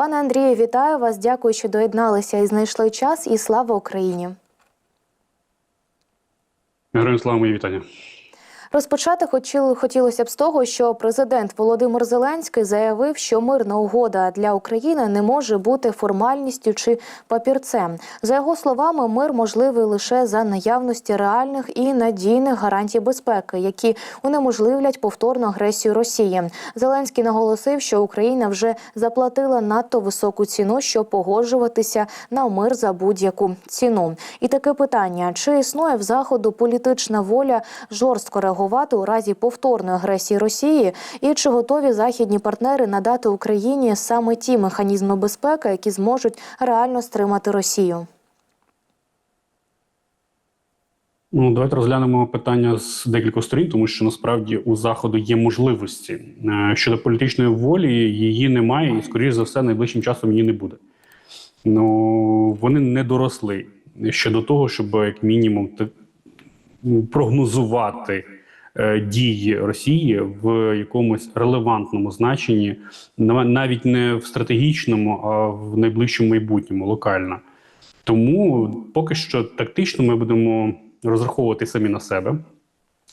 Пане Андрію, вітаю вас. Дякую, що доєдналися і знайшли час. І слава Україні. Героям слава мої вітання. Розпочати хотілося б з того, що президент Володимир Зеленський заявив, що мирна угода для України не може бути формальністю чи папірцем. За його словами, мир можливий лише за наявності реальних і надійних гарантій безпеки, які унеможливлять повторну агресію Росії. Зеленський наголосив, що Україна вже заплатила надто високу ціну, щоб погоджуватися на мир за будь-яку ціну. І таке питання: чи існує в заходу політична воля жорстко реагувати у разі повторної агресії Росії, і чи готові західні партнери надати Україні саме ті механізми безпеки, які зможуть реально стримати Росію? Ну, давайте розглянемо питання з декількох сторін, тому що насправді у заходу є можливості Е, щодо політичної волі. Її немає, і скоріш за все, найближчим часом її не буде. Ну вони не доросли щодо того, щоб як мінімум прогнозувати е, дії Росії в якомусь релевантному значенні, нав- навіть не в стратегічному, а в найближчому майбутньому, локально. Тому поки що тактично ми будемо розраховувати самі на себе.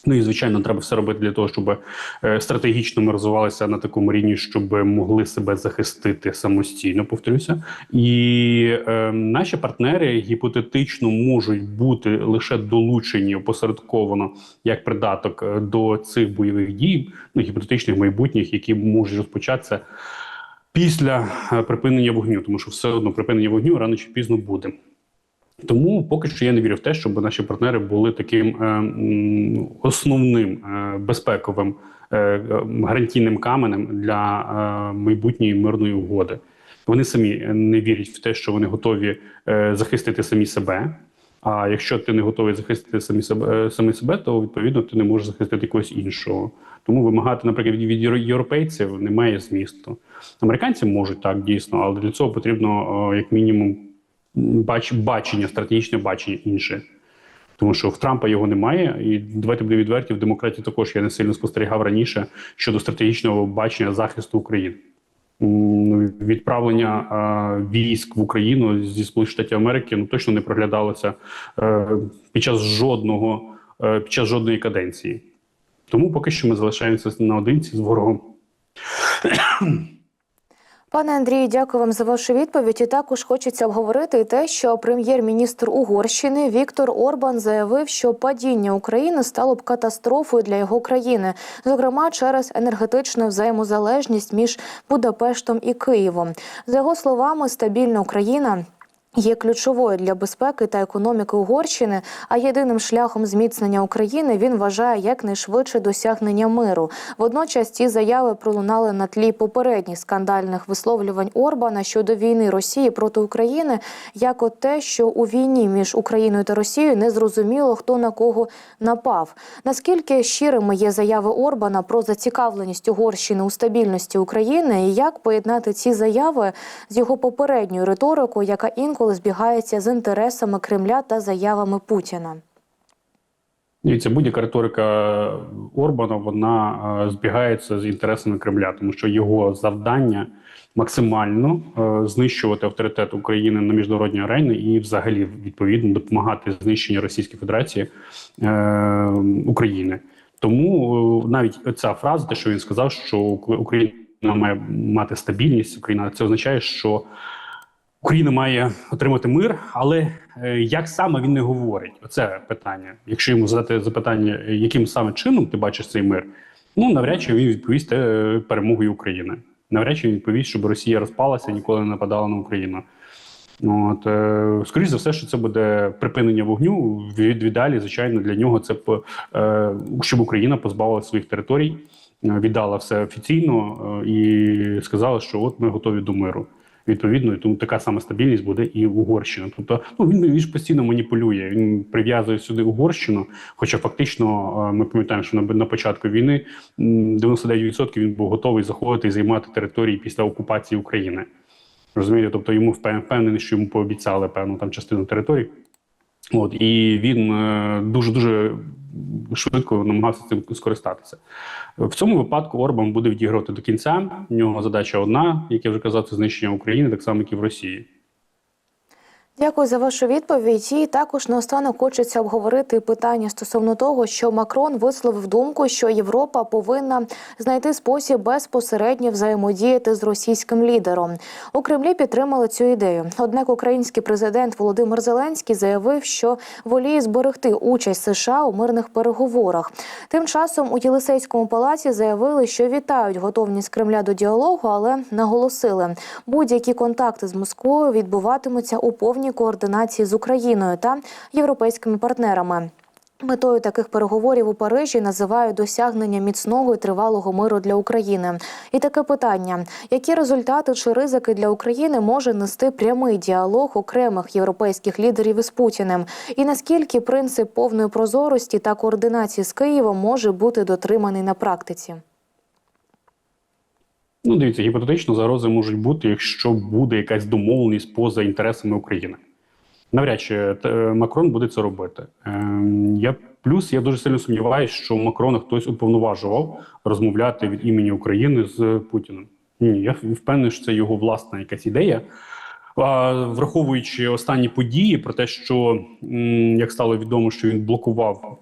Ну і звичайно, треба все робити для того, щоб е, стратегічно ми розвивалися на такому рівні, щоб могли себе захистити самостійно. Повторюся, і е, наші партнери гіпотетично можуть бути лише долучені опосередковано як придаток е, до цих бойових дій, ну гіпотетичних майбутніх, які можуть розпочатися після е, припинення вогню, тому що все одно припинення вогню рано чи пізно буде. Тому поки що я не вірю в те, щоб наші партнери були таким е, основним е, безпековим е, гарантійним каменем для е, майбутньої мирної угоди. Вони самі не вірять в те, що вони готові е, захистити самі себе. А якщо ти не готовий захистити самі себе, е, самі себе, то відповідно ти не можеш захистити когось іншого. Тому вимагати, наприклад, від євро- європейців немає змісту. Американці можуть так дійсно, але для цього потрібно як мінімум бач, бачення, стратегічне бачення інше. Тому що в Трампа його немає, і давайте будемо відверті, в демократії також я не сильно спостерігав раніше щодо стратегічного бачення захисту України. Відправлення е, військ в Україну зі Сполучених Штатів Америки ну точно не проглядалося е, під час жодного е, під час жодної каденції. Тому поки що ми залишаємося наодинці з ворогом. Пане Андрію, дякую вам за вашу відповідь. І також хочеться обговорити те, що прем'єр-міністр Угорщини Віктор Орбан заявив, що падіння України стало б катастрофою для його країни, зокрема через енергетичну взаємозалежність між Будапештом і Києвом. За його словами, стабільна Україна. Є ключовою для безпеки та економіки Угорщини, а єдиним шляхом зміцнення України він вважає якнайшвидше досягнення миру. Водночас ці заяви пролунали на тлі попередніх скандальних висловлювань Орбана щодо війни Росії проти України, як от те, що у війні між Україною та Росією не зрозуміло, хто на кого напав. Наскільки щирими є заяви Орбана про зацікавленість Угорщини у стабільності України, і як поєднати ці заяви з його попередньою риторикою, яка інколи збігається з інтересами Кремля та заявами Путіна? Дивіться, будь-яка риторика Орбана вона е, збігається з інтересами Кремля, тому що його завдання максимально е, знищувати авторитет України на міжнародній арені і, взагалі, відповідно допомагати знищенню Російської Федерації е, України. Тому навіть ця фраза, те, що він сказав, що Україна має мати стабільність, Україна це означає, що Україна має отримати мир, але е, як саме він не говорить? Оце питання. Якщо йому задати запитання, яким саме чином ти бачиш цей мир, ну навряд чи він відповість е, перемогою України. Навряд чи він відповість, щоб Росія розпалася ніколи не нападала на Україну. От, е, скоріш за все, що це буде припинення вогню. Від віддалі, звичайно, для нього це е, щоб Україна позбавила своїх територій, віддала все офіційно і сказала, що от ми готові до миру. Відповідно, тому така сама стабільність буде і в Угорщина. Тобто, ну він, він ж постійно маніпулює. Він прив'язує сюди Угорщину. Хоча фактично е, ми пам'ятаємо, що на, на початку війни 99% він був готовий заходити і займати території після окупації України. Розумієте, тобто йому впев- впевнений, що йому пообіцяли певну там частину територій. От і він дуже дуже швидко намагався цим скористатися. В цьому випадку Орбан буде відігрувати до кінця. В нього задача одна, як я вже казав, це знищення України, так само як і в Росії. Дякую за вашу відповідь. І також наостанок хочеться обговорити питання стосовно того, що Макрон висловив думку, що Європа повинна знайти спосіб безпосередньо взаємодіяти з російським лідером. У Кремлі підтримали цю ідею. Однак український президент Володимир Зеленський заявив, що воліє зберегти участь США у мирних переговорах. Тим часом у Єлисейському палаці заявили, що вітають готовність Кремля до діалогу, але наголосили, будь-які контакти з Москвою відбуватимуться у повній координації з Україною та європейськими партнерами. Метою таких переговорів у Парижі називають досягнення міцного і тривалого миру для України. І таке питання: які результати чи ризики для України може нести прямий діалог окремих європейських лідерів із Путіним? І наскільки принцип повної прозорості та координації з Києвом може бути дотриманий на практиці? Ну, дивіться, гіпотетично загрози можуть бути, якщо буде якась домовленість поза інтересами України. Навряд чи е, Макрон буде це робити. Ем, Я плюс я дуже сильно сумніваюся, що Макрона хтось уповноважував розмовляти від імені України з Путіним. Ні, я впевнений, що це його власна якась ідея. Враховуючи останні події про те, що як стало відомо, що він блокував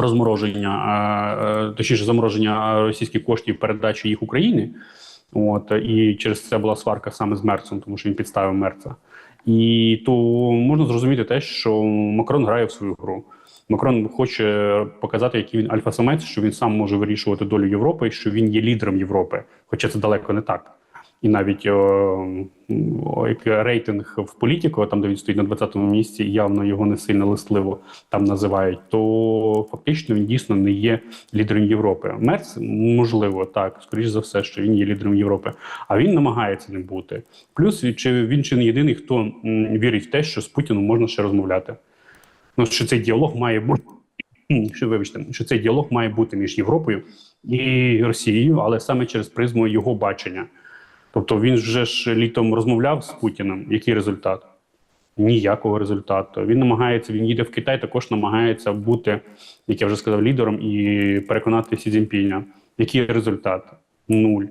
розмороження, е, точніше замороження російських коштів передачі їх Україні. От і через це була сварка саме з Мерцем, тому що він підставив Мерца. І то можна зрозуміти те, що Макрон грає в свою гру. Макрон хоче показати, який він альфа-самець, що він сам може вирішувати долю Європи, що він є лідером Європи, хоча це далеко не так. І навіть о, о, як рейтинг в політику, там де він стоїть на 20-му місці, явно його не сильно листливо там називають, то фактично він дійсно не є лідером Європи. Мерц можливо так, скоріш за все, що він є лідером Європи, а він намагається не бути. Плюс чи він чи не єдиний, хто вірить в те, що з Путіном можна ще розмовляти. Ну що цей діалог має бути. Що вибачте, що цей діалог має бути між Європою і Росією, але саме через призму його бачення. Тобто він вже ж літом розмовляв з Путіним. Який результат? Ніякого результату. Він намагається, він їде в Китай, також намагається бути, як я вже сказав, лідером і переконати Сі Цзіньпіня. Який результат? Нуль.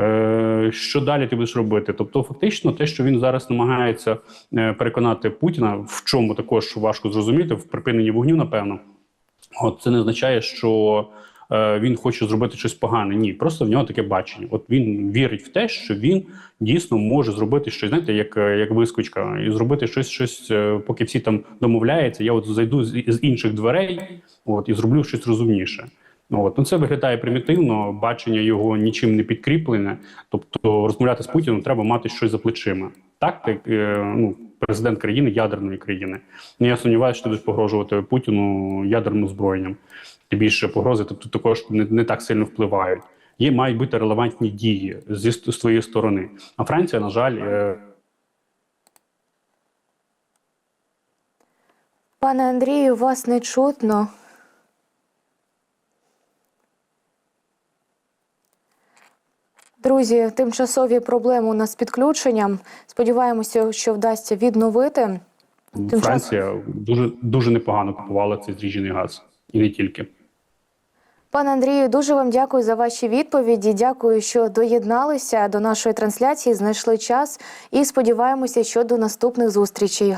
Е, що далі ти будеш робити? Тобто, фактично, те, що він зараз намагається е, переконати Путіна, в чому також важко зрозуміти, в припиненні вогню, напевно, от це не означає, що він хоче зробити щось погане. Ні, просто в нього таке бачення. От він вірить в те, що він дійсно може зробити щось, знаєте, як, е, як вискочка, і зробити щось, щось, е, поки всі там домовляються. Я от зайду з, з інших дверей, от і зроблю щось розумніше. От. Ну, це виглядає примітивно, бачення його нічим не підкріплене. Тобто розмовляти з Путіним треба мати щось за плечима. Так, е, ну, президент країни, ядерної країни. Ну, я сумніваюся, що ти погрожувати Путіну ядерним озброєнням. Тим більше погрози тобто, також не, не так сильно впливають. Є мають бути релевантні дії зі з твоєї сторони. А Франція, на жаль, е, Пане Андрію, вас не чутно. Друзі, тимчасові проблеми у нас з підключенням. Сподіваємося, що вдасться відновити. Тим Франція дуже дуже непогано купувала цей зріджений газ, і не тільки. Пане Андрію, дуже вам дякую за ваші відповіді. Дякую, що доєдналися до нашої трансляції, знайшли час і сподіваємося, що до наступних зустрічей.